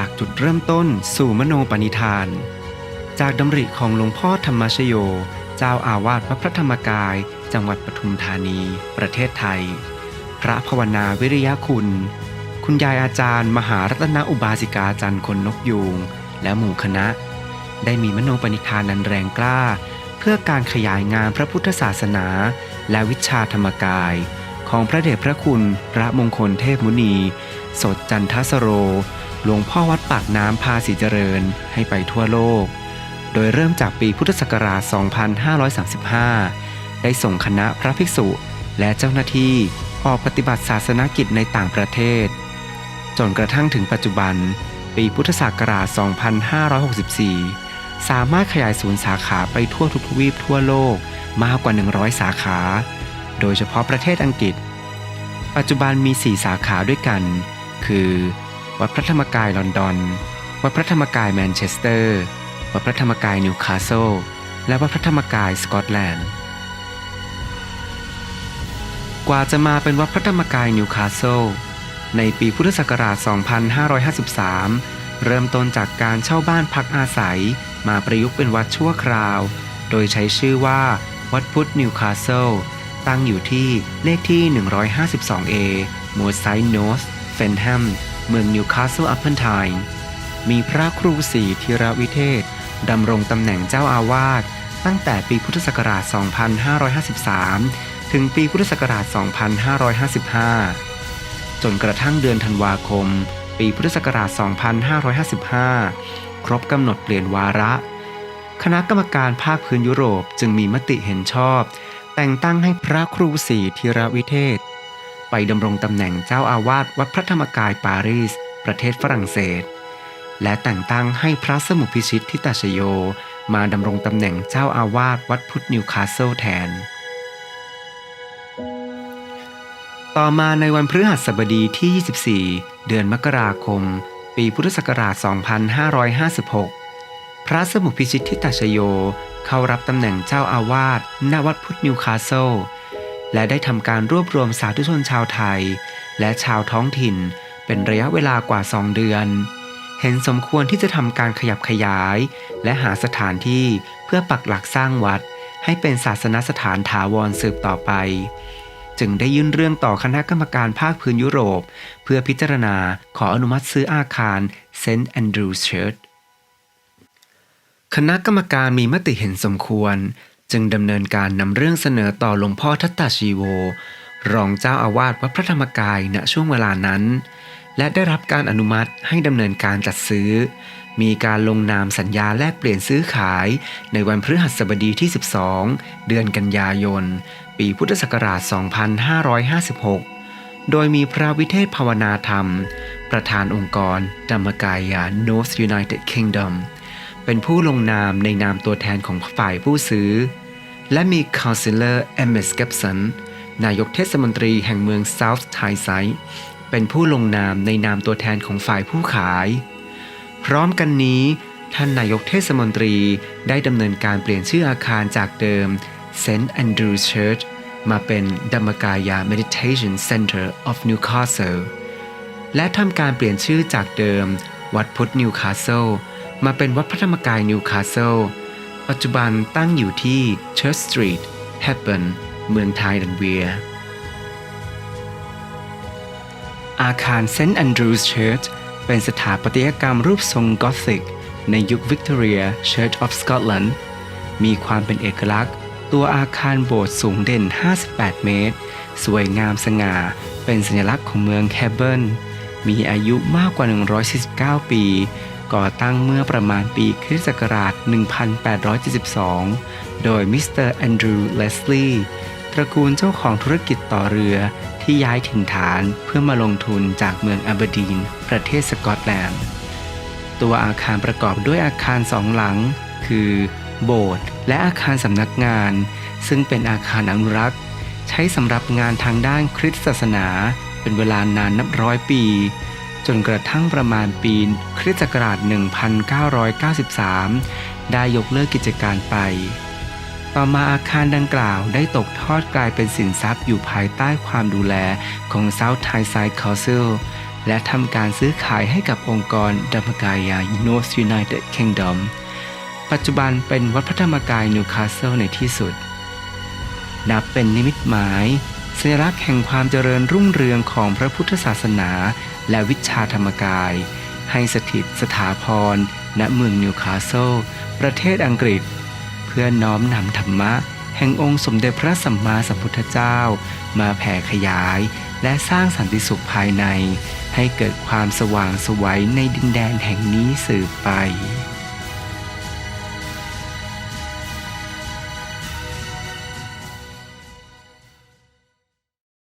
จากจุดเริ่มต้นสู่มโนปณิธาน จากดำริของหลวงพ่อธรรมชโย เจ้าอาวาสวัดพระธรรมกาย จังหวัดปทุมธานี ประเทศไทย พระภาวนาวิริยะคุณ คุณยายอาจารย์ มหารัตนอุบาสิกาจันทร์คนนกยูงและหมู่คณะ ได้มีมโนปณิธานนันแรงกล้า เพื่อการขยายงานพระพุทธศาสนา และวิชาธรรมกาย ของพระเดชพระคุณพระมงคลเทพมุนี สดจันทสโร หลวงพ่อวัดปากน้ำพาสีเจริญให้ไปทั่วโลก โดยเริ่มจากปีพุทธศักราช 2535 ได้ส่งคณะพระภิกษุและเจ้าหน้าที่ออกปฏิบัติศาสนกิจในต่างประเทศ จนกระทั่งถึงปัจจุบัน ปีพุทธศักราช 2564 สามารถขยายศูนย์สาขาไปทั่วทุกทวีปทั่วโลกมากกว่า 100 สาขา โดยเฉพาะประเทศอังกฤษ ปัจจุบันมี 4 สาขาด้วยกัน คือ วัดพระธรรมกายลอนดอน วัดพระธรรมกายแมนเชสเตอร์ วัดพระธรรมกายนิวคาสเซิล และวัดพระธรรมกายสกอตแลนด์ กว่าจะมาเป็นวัดพระธรรมกายนิวคาสเซิล ในปีพุทธศักราช 2553 เริ่มต้นจากการเช่าบ้านพักอาศัย มาประยุกต์เป็นวัดชั่วคราว โดยใช้ชื่อว่าวัดพุทธนิวคาสเซิล ตั้งอยู่ที่เลขที่ 152A มัวไซน์โนสเฟนแฮม เมืองนิวคาสเซิลอัพเพนไทน์มีพระครูสีธีรวิเทศ ดำรงตำแหน่งเจ้าอาวาสตั้งแต่ปีพุทธศักราช 2553 ถึงปีพุทธศักราช 2555 จนกระทั่งเดือนธันวาคม ปีพุทธศักราช 2555 ครบกำหนดเปลี่ยนวาระ คณะกรรมการภาคพื้นยุโรปจึงมีมติเห็นชอบ แต่งตั้งให้พระครูศรีธีรวิเทศ ไปดำรงตำแหน่งเจ้าอาวาสวัดพระธรรมกายปารีส ประเทศฝรั่งเศส และแต่งตั้งให้พระสมุพิชิตทิตาชโย มาดำรงตำแหน่งเจ้าอาวาสวัดพุทธนิวคาสเซิลแทน ต่อมาในวันพฤหัสบดีที่ 24 เดือนมกราคม ปีพุทธศักราช 2556 พระสมุพิชิตทิตาชโยเข้ารับตำแหน่งเจ้าอาวาสณวัดพุทธนิวคาสเซิล และได้ทำการรวบรวมสาธุชนชาวไทย และชาวท้องถิ่น เป็นระยะเวลากว่า2เดือน เห็นสมควรที่จะทำการขยับขยาย และหาสถานที่เพื่อปักหลักสร้างวัด ให้เป็นศาสนสถานถาวรสืบต่อไป จึงได้ยื่นเรื่องต่อคณะกรรมการภาคพื้นยุโรป เพื่อพิจารณาขออนุมัติซื้ออาคาร St. Andrew's Church คณะกรรมการมีมติเห็นสมควร จึงดำเนินการนำเรื่องเสนอต่อหลวงพ่อทัตตาชีโว รองเจ้าอาวาสวัดพระธรรมกายณช่วงเวลานั้น และได้รับการอนุมัติให้ดำเนินการจัดซื้อ มีการลงนามสัญญาแลกเปลี่ยนซื้อขายในวันพฤหัสบดีที่ 12 เดือนกันยายน ปีพุทธศักราช 2556 โดยมีพระวิเทศภาวนาธรรม ประธานองค์กร ธรรมกายา North United Kingdom เป็นผู้ลงนามในนามตัวแทนของฝ่ายผู้ซื้อ และมี Councillor M. S. Gibson นายกเทศมนตรีแห่งเมือง South Tyneside เป็นผู้ลงนามในนามตัวแทนของฝ่ายผู้ขาย พร้อมกันนี้ ท่านนายกเทศมนตรีได้ดำเนินการเปลี่ยนชื่ออาคารจากเดิม St. Andrew's Church มาเป็น Dhammakaya Meditation Center of Newcastle และทำการเปลี่ยนชื่อจากเดิม วัดพุทธนิวคาสเซิล มาเป็นวัดพระธรรมกายนิวคาสเซิลปัจจุบันตั้งอยู่ที่ Church Street Hepburn เมืองไทยดันเวีย อาคาร St. Andrew's Church เป็นสถาปัตยกรรมรูปทรงกอธิก ในยุควิกตอเรีย Church of Scotland มีความเป็นเอกลักษณ์ ตัวอาคารโบสถ์สูงเด่น 58 เมตร สวยงามสง่า เป็นสัญลักษณ์ของเมืองแคเบิลมีอายุมากกว่า 149 ปี ก่อตั้งเมื่อประมาณปีคริสต์ศักราช 1872 โดยมิสเตอร์แอนดรูว์เลสลีย์ตระกูลเจ้าของธุรกิจต่อเรือที่ย้ายถิ่นฐานเพื่อมาลงทุนจากเมืองอเบดีน ประเทศสกอตแลนด์ ตัวอาคารประกอบด้วยอาคารสองหลัง คือ โบสถ์และอาคารสำนักงาน ซึ่งเป็นอาคารอนุรักษ์ ใช้สำหรับงานทางด้านคริสตศาสนา เป็นเวลานานนับร้อยปี จนกระทั่งประมาณปีคริสตศักราช 1993 ได้ยกเลิกกิจการไป ต่อมาอาคารดังกล่าวได้ตกทอดกลายเป็นสินทรัพย์อยู่ภายใต้ความดูแลของ South Tyneside Council และทำการซื้อขายให้กับองค์กรธรรมกายา North United Kingdom ปัจจุบันเป็นวัดพระธรรมกายนิวคาสเซิลในที่สุด นับเป็นนิมิตหมายสัญลักษณ์แห่งความเจริญรุ่งเรืองของพระพุทธศาสนา และวิชาธรรมกาย ให้สถิตสถาพร ณเมืองนิวคาสเซิลประเทศอังกฤษ เพื่อน้อมนำธรรมะ แห่งองค์สมเด็จพระสัมมาสัมพุทธเจ้า มาแผ่ขยาย และสร้างสันติสุขภายใน ให้เกิดความสว่างสวัยในดินแดนแห่งนี้สืบไป